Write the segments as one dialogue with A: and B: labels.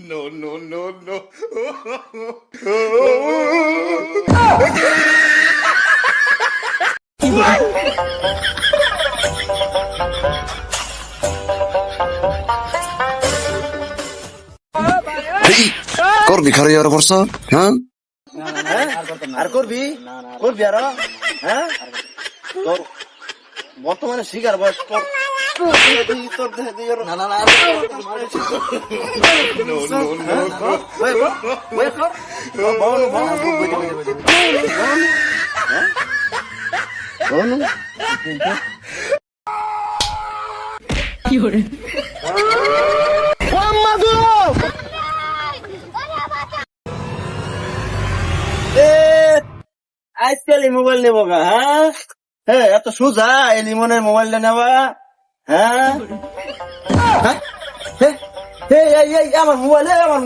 A: No, no, no, no.
B: করবি খারি আর বর্ষ হ্যাঁ?
C: আর করবি? করবি আরও? হ্যাঁ? বর্তমানে শিকার বয়স
A: no, no, no.
C: বয়ে কর, আজকাল মোবাইল নেব গা হ্যাঁ হ্যাঁ এত সোজা এই লিমনের মোবাইলটা নেবা হ্যাঁ হ্যাঁ? হে, হে, এই, এই, আমার মোবাইল এই, আমার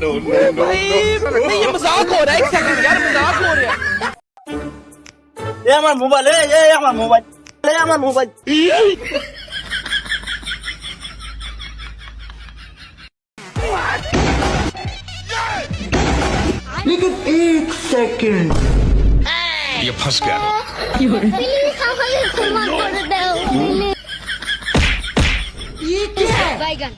A: No, no, no, no.
D: ये मजाक हो रहा है एक सेकंड यार मजाक हो रहा है
C: এ আমার মোবাইল এই,
E: প্লিজ আমাকে ক্ষমা করে দাও বাইগান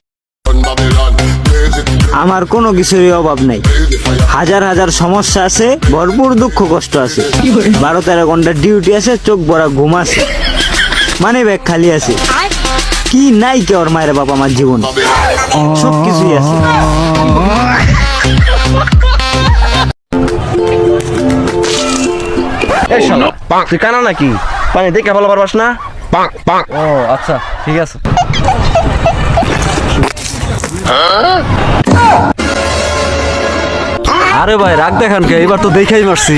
F: আমার কোনো কিছুরই অভাব নাই। হাজার হাজার সমস্যা আছে ভরপুর দুঃখ কষ্ট আছে। বারো তেরো ঘণ্টা ডিউটি আছে চোখ ভরা ঘুম আছে। মানে ব্যাগ খালি আছে। কি নাই কে ওর মায়ের বাবা আমার জীবন? সব কিছুই আছে।
C: এই শোনো তুই কানা নাকি? পানি দেখে ভালো পারবাস না? পাক পাক ও আচ্ছা ঠিক আছে।
G: আরে ভাই রাগ দেখান কে? এবার তো দেখাই মারছি।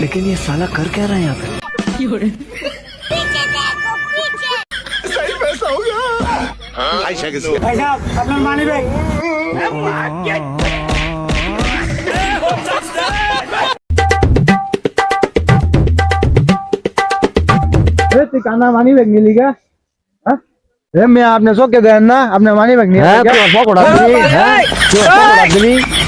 F: लेकिन ये साला कर क्या रहे हैं यहाँ पे?
H: हाँ। मानी काना मानी बैग मिली क्या? हाँ? मैं आपने सो के ना आपने मानी बैग
G: नहीं है क्या? उड़ा है? क्या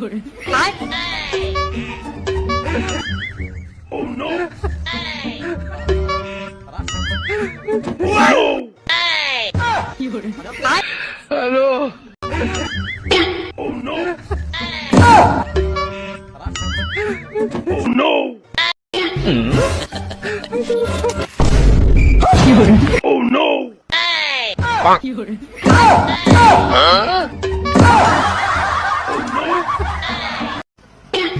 G: Pure. oh no! Wow! Pure. Hello! Oh no! Oh no! oh no! Pure. Huh?